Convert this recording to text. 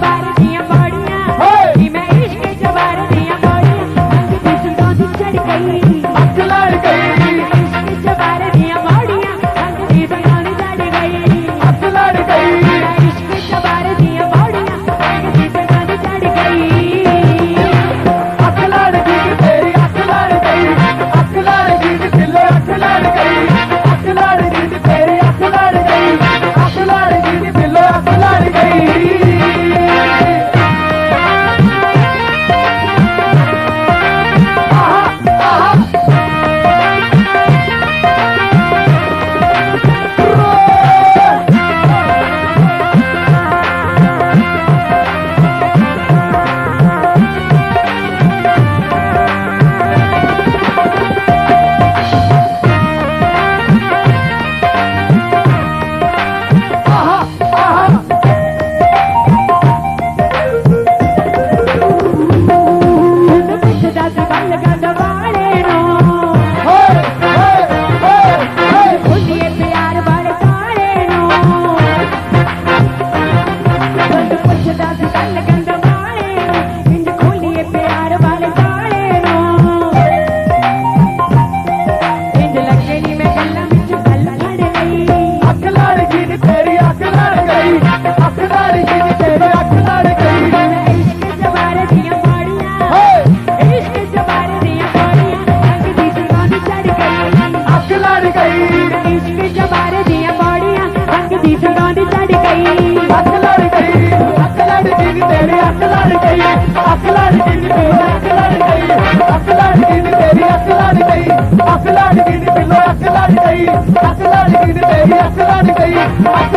Bye. ਲੜ ਗਈ ਅੱਖ ਲੜ ਗਈ ਬਿੱਲੋ ਅੱਖ ਲੜ ਗਈ ਅੱਖ ਲੜ ਗਈ ਤੇਰੀ ਅੱਖ ਲੜ ਗਈ ਅੱਖ ਲੜ ਗਈ ਬਿੱਲੋ ਅੱਖ ਲੜ ਗਈ ਅੱਖ ਲੜ ਗਈ ਤੇਰੀ ਅੱਖ ਲੜ ਗਈ ਅੱਖ